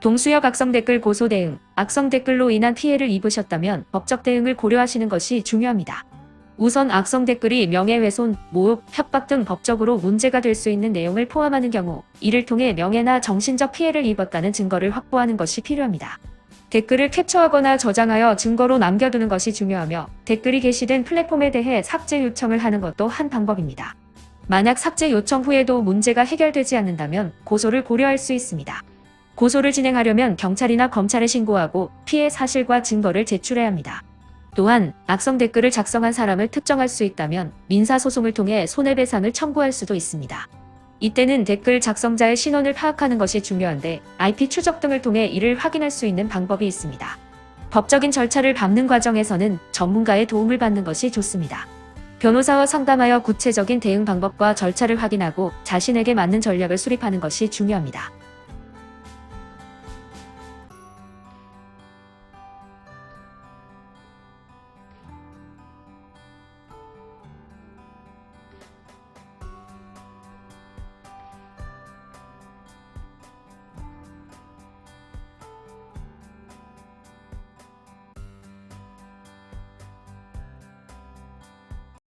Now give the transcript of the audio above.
동수역 악성 댓글 고소 대응, 악성 댓글로 인한 피해를 입으셨다면 법적 대응을 고려하시는 것이 중요합니다. 우선 악성 댓글이 명예훼손, 모욕, 협박 등 법적으로 문제가 될 수 있는 내용을 포함하는 경우 이를 통해 명예나 정신적 피해를 입었다는 증거를 확보하는 것이 필요합니다. 댓글을 캡처하거나 저장하여 증거로 남겨두는 것이 중요하며 댓글이 게시된 플랫폼에 대해 삭제 요청을 하는 것도 한 방법입니다. 만약 삭제 요청 후에도 문제가 해결되지 않는다면 고소를 고려할 수 있습니다. 고소를 진행하려면 경찰이나 검찰에 신고하고 피해 사실과 증거를 제출해야 합니다. 또한 악성 댓글을 작성한 사람을 특정할 수 있다면 민사소송을 통해 손해배상을 청구할 수도 있습니다. 이때는 댓글 작성자의 신원을 파악하는 것이 중요한데 IP 추적 등을 통해 이를 확인할 수 있는 방법이 있습니다. 법적인 절차를 밟는 과정에서는 전문가의 도움을 받는 것이 좋습니다. 변호사와 상담하여 구체적인 대응 방법과 절차를 확인하고 자신에게 맞는 전략을 수립하는 것이 중요합니다.